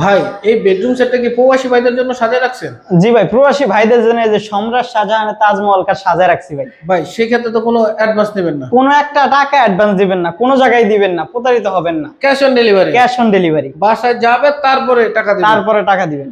ভাই এই বেডরুম সেটটা কি প্রবাসী ভাইদের জন্য সাজায় রাখছেন? জি ভাই প্রবাসী ভাইদের জন্য যে সম্রাট শাহজাহান তাজমহল কা সাজায় রাখছি ভাই। ভাই সেক্ষেত্রে তো কোনো অ্যাডভান্স দিবেন না। কোনো একটা টাকা অ্যাডভান্স দিবেন না কোনো জায়গায় দিবেন না প্রতারিত হবেন না। Cash on delivery cash on delivery বাসায় যাবে তারপরে টাকা দিবেন। তারপরে টাকা দিবেন।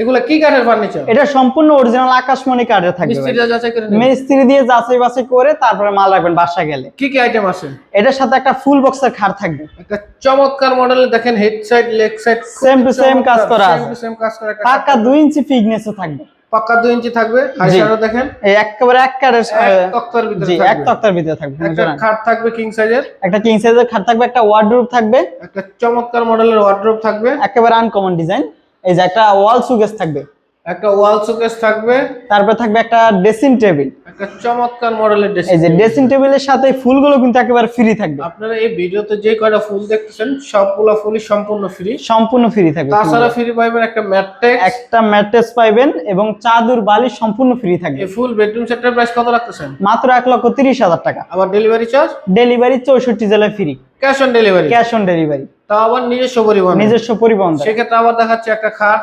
এগুলা কি কাঠের ফার্নিচার এটা সম্পূর্ণ অরিজিনাল আকাশমণি কার্ডে থাকবে ভাই। মিস্ত্রিরা যাচাই করে। মিস্ত্রি দিয়ে যাচাই বাছাই করে তারপরে মাল রাখবেন বাসা গেলে। কি কি আইটেম আছে? এটার সাথে একটা ফুল বক্সের খাট থাকবে। একটা চমৎকার মডেলের দেখেন head side leg side Same to same কাজ করা সেম টু সেম কাজ করা একটা পাক্কা দুই ইঞ্চি ফিটনেসও থাকবে। পাক্কা 2 ইঞ্চি থাকবে। হাই জি। দেখেন। এই একেবারে এক এক তক্তার ভিতরে জি এক থাকবে তক্তার ভিতরে থাকবে একটা খাট থাকবে কিং সাইজের একটা কিং সাইজের খাট থাকবে একটা ওয়ার্ডরোব থাকবে। একটা চমৎকার মডেলের ওয়ার্ড্রোব থাকবে। একেবারে আনকমন ডিজাইন এই যে একটা ওয়াল সুকেস থাকবে। একটা ওয়াল শোকেস থাকবে। তারপর থাকবে একটা ড্রেসিং টেবিল। একটা চমৎকার মডেলের ড্রেসিং এই যে ড্রেসিং টেবিলের সাথে ফুলগুলো কিন্তু একেবারে ফ্রি থাকবে। আপনারা এই ভিডিওতে যে কয়টা ফুল দেখতেছেন সবগুলো ফুলই সম্পূর্ণ ফ্রি সম্পূর্ণ ফ্রি থাকবে তাছাড়া ফ্রি পাইবেন একটা ম্যাট্রেক্স একটা ম্যাট্রেস পাইবেন এবং চাদর বালিশ সম্পূর্ণ ফ্রি থাকবে। এই ফুল বেডরুম সেটের প্রাইস কত রাখতেছেন? মাত্র এক লক্ষ তিরিশ হাজার টাকা। আবার ডেলিভারি চার্জ ডেলিভারি চৌষট্টি জেলায় free cash on delivery cash on delivery তাও আবার নিজস্ব পরিবহন? নিজস্ব পরিবহন। সেক্ষেত্রে আবার দেখাচ্ছে একটা খাট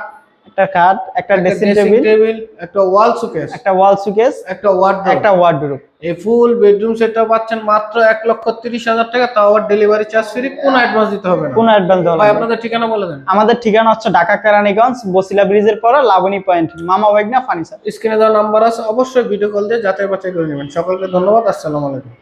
একটা খাট একটা ড্রেসিং টেবিল একটা ওয়াল শোকেস একটা ওয়াল সুকেস একটা ওয়ার্ড্রোব একটা ওয়ার্ডরোব এই ফুল বেডরুম সেটটা পাচ্ছেন মাত্র এক লক্ষ তিরিশ হাজার টাকা তাও আবার ডেলিভারি চার্জ ফ্রি কোনো অ্যাডভান্স দিতে হবে না। কোনো অ্যাডভান্স দেওয়া ভাই আপনাদের ঠিকানা বলে দেন। আমাদের ঠিকানা হচ্ছে ঢাকা কেরানীগঞ্জ বসিলা ব্রিজের পরে লাবণী পয়েন্ট মামা বাইগনা ফার্নিচার। স্ক্রিনে দেওয়া নাম্বার আছে অবশ্যই ভিডিও কল দিয়ে যাচাই বাছাই করে নেবেন। সকলকে ধন্যবাদ আসসালামু আলাইকুম।